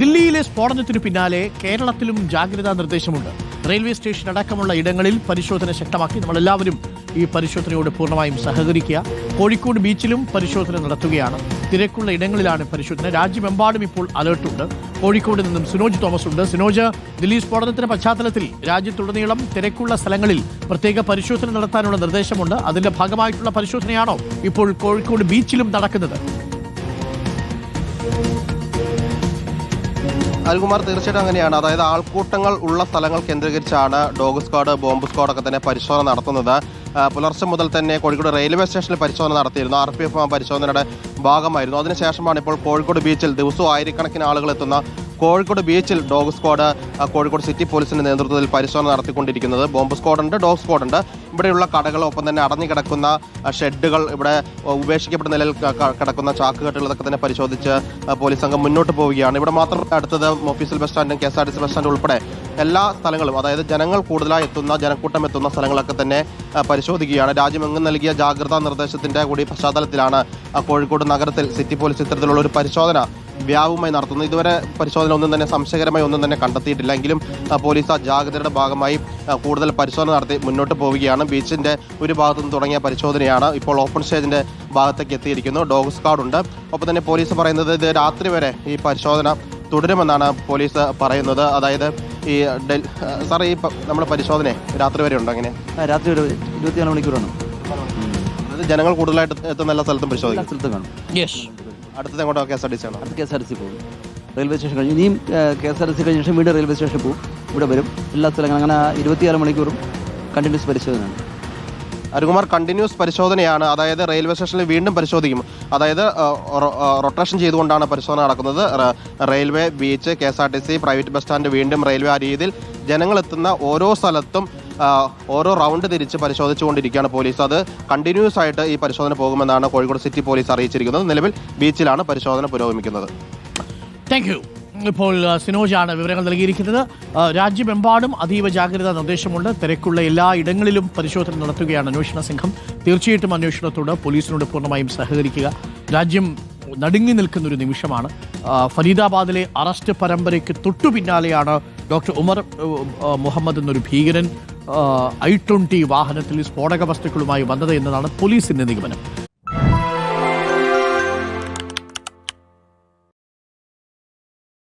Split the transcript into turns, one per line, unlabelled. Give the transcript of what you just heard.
ദില്ലിയിലെ സ്ഫോടനത്തിനു പിന്നാലെ കേരളത്തിലും ജാഗ്രതാ നിർദ്ദേശമുണ്ട്. റെയിൽവേ സ്റ്റേഷൻ അടക്കമുള്ള ഇടങ്ങളിൽ പരിശോധന ശക്തമാക്കി. നമ്മളെല്ലാവരും ഈ പരിശോധനയോട് പൂർണമായും സഹകരിക്കുക. കോഴിക്കോട് ബീച്ചിലും പരിശോധന നടത്തുകയാണ്. തിരക്കുള്ള ഇടങ്ങളിലാണ് പരിശോധന. രാജ്യമെമ്പാടും ഇപ്പോൾ അലേർട്ടുണ്ട് കോഴിക്കോട് നിന്നും സിനോജ് തോമസ് ഉണ്ട്. സിനോജ് ദില്ലി സ്ഫോടനത്തിന്റെ പശ്ചാത്തലത്തിൽ രാജ്യത്തുടനീളം തിരക്കുള്ള സ്ഥലങ്ങളിൽ പ്രത്യേക പരിശോധന നടത്താനുള്ള നിർദ്ദേശമുണ്ട്. അതിന്റെ ഭാഗമായിട്ടുള്ള പരിശോധനയാണോ ഇപ്പോൾ കോഴിക്കോട് ബീച്ചിലും നടക്കുന്നത്?
അൽകുമാർ തീർച്ചയായിട്ടും അങ്ങനെയാണ്. അതായത് ആൾക്കൂട്ടങ്ങൾ ഉള്ള സ്ഥലങ്ങൾ കേന്ദ്രീകരിച്ചാണ് ഡോഗ് സ്ക്വാഡ് ബോംബ് സ്ക്വാഡ് ഒക്കെ തന്നെ പരിശോധന നടത്തുന്നത്. പുലർച്ചെ മുതൽ തന്നെ കോഴിക്കോട് റെയിൽവേ സ്റ്റേഷനിൽ പരിശോധന നടത്തിയിരുന്നു. ആർ പി എഫ് പരിശോധനയുടെ ഭാഗമായിരുന്നു. അതിനുശേഷമാണ് ഇപ്പോൾ കോഴിക്കോട് ബീച്ചിൽ ദിവസവും ആയിരക്കണക്കിന് ആളുകൾ എത്തുന്ന കോഴിക്കോട് ബീച്ചിൽ ഡോഗ് സ്ക്വാഡ് കോഴിക്കോട് സിറ്റി പോലീസിന്റെ നേതൃത്വത്തിൽ പരിശോധന നടത്തിക്കൊണ്ടിരിക്കുന്നത്. ബോംബ് സ്ക്വാഡ് ഉണ്ട് ഡോഗ് സ്ക്വാഡ് ഉണ്ട്. ഇവിടെയുള്ള കടകൾ ഒപ്പം തന്നെ അടഞ്ഞു കിടക്കുന്ന ഷെഡുകൾ ഇവിടെ ഉപേക്ഷിക്കപ്പെട്ട നിലയിൽ കിടക്കുന്ന ചാക്കുകെട്ടുകൾ ഇതൊക്കെ തന്നെ പരിശോധിച്ച് പോലീസ് സംഘം മുന്നോട്ട് പോവുകയാണ്. ഇവിടെ മാത്രം അടുത്തത് ഓഫീസിൽ bus സ്റ്റാൻഡും K S R T C bus സ്റ്റാൻഡും ഉൾപ്പെടെ എല്ലാ സ്ഥലങ്ങളും അതായത് ജനങ്ങൾ കൂടുതലായി എത്തുന്ന ജനക്കൂട്ടം എത്തുന്ന സ്ഥലങ്ങളൊക്കെ തന്നെ പരിശോധിക്കുകയാണ്. രാജ്യമെങ്ങും നൽകിയ ജാഗ്രതാ നിർദ്ദേശത്തിന്റെ കൂടി പശ്ചാത്തലത്തിലാണ് കോഴിക്കോട് നഗരത്തിൽ സിറ്റി പോലീസ് ഇത്തരത്തിലുള്ള ഒരു പരിശോധന വ്യാപകമായി നടത്തുന്നത് ഇതുവരെ പരിശോധന ഒന്നും തന്നെ സംശയകരമായി ഒന്നും തന്നെ കണ്ടെത്തിയിട്ടില്ല എങ്കിലും പോലീസ് ആ ജാഗ്രതയുടെ ഭാഗമായി കൂടുതൽ പരിശോധന നടത്തി മുന്നോട്ട് പോവുകയാണ്. ബീച്ചിന്റെ ഒരു ഭാഗത്തു നിന്ന് തുടങ്ങിയ പരിശോധനയാണ് ഇപ്പോൾ ഓപ്പൺ സ്റ്റേജിന്റെ ഭാഗത്തേക്ക് എത്തിയിരിക്കുന്നു. ഡോഗ് സ്ക്വാഡ് ഉണ്ട്. ഒപ്പം തന്നെ പോലീസ് പറയുന്നത് ഇത് രാത്രി വരെ ഈ പരിശോധന തുടരുമെന്നാണ് പോലീസ് പറയുന്നത്. അതായത് ഈ ഡൽ സാർ ഈ നമ്മുടെ പരിശോധന രാത്രി വരെ ഉണ്ടോ അങ്ങനെ?
രാത്രി വരെ ഇരുപത്തിനാല് മണിക്കൂറാണ്.
അത് ജനങ്ങൾ കൂടുതലായിട്ട് എത്തുന്ന എല്ലാ സ്ഥലത്തും പരിശോധിക്കും.
സ്ഥലത്തും കാണും.
യെസ്
അടുത്തത് എങ്ങോട്ടോ K S R T C ആണ്?
അടുത്ത K S R T C പോകും. റെയിൽവേ സ്റ്റേഷൻ കഴിഞ്ഞ് ഇനിയും K S R T C കഴിഞ്ഞ ശേഷം വീണ്ടും റെയിൽവേ സ്റ്റേഷനിൽ പോകും. ഇവിടെ വരും. എല്ലാ സ്ഥലങ്ങളും അങ്ങനെ ഇരുപത്തിയാറ് മണിക്കൂറും കണ്ടിന്യൂസ് പരിശോധനയാണ്.
അരുകുമാർ കണ്ടിന്യൂസ് പരിശോധനയാണ്. അതായത് റെയിൽവേ സ്റ്റേഷനിൽ വീണ്ടും പരിശോധിക്കും. അതായത് റൊട്ടേഷൻ ചെയ്തുകൊണ്ടാണ് പരിശോധന നടക്കുന്നത്. Railway beach K S R T C private bus stand വീണ്ടും റെയിൽവേ ആ രീതിയിൽ ജനങ്ങൾ എത്തുന്ന ഓരോ സ്ഥലത്തും ഓരോ റൗണ്ട് തിരിച്ച് പരിശോധിച്ചുകൊണ്ടിരിക്കുകയാണ് പോലീസ്. അത് കണ്ടിന്യൂസ് ആയിട്ട് ഈ പരിശോധന പോകുമെന്നാണ് കോഴിക്കോട് സിറ്റി പോലീസ് അറിയിച്ചിരിക്കുന്നത്. നിലവിൽ ബീച്ചിലാണ് പരിശോധന പുരോഗമിക്കുന്നത്.
താങ്ക് യു ഇപ്പോൾ സിനോജാണ് വിവരങ്ങൾ നൽകിയിരിക്കുന്നത്. രാജ്യമെമ്പാടും അതീവ ജാഗ്രതാ നിർദ്ദേശമുണ്ട്. തിരക്കുള്ള എല്ലാ ഇടങ്ങളിലും പരിശോധന നടത്തുകയാണ് അന്വേഷണ സംഘം. തീർച്ചയായിട്ടും അന്വേഷണത്തോട് പോലീസിനോട് പൂർണമായും സഹകരിക്കുക. രാജ്യം നടുങ്ങി നിൽക്കുന്ന ഒരു നിമിഷമാണ്. ഫരീദാബാദിലെ അറസ്റ്റ് പരമ്പരയ്ക്ക് തൊട്ടു പിന്നാലെയാണ് ഡോക്ടർ ഉമർ മുഹമ്മദ് എന്നൊരു ഭീകരൻ ഐ ട്വന്റി വാഹനത്തിൽ സ്ഫോടക വസ്തുക്കളുമായി വന്നത് എന്നതാണ് പോലീസിന്റെ നിഗമനം.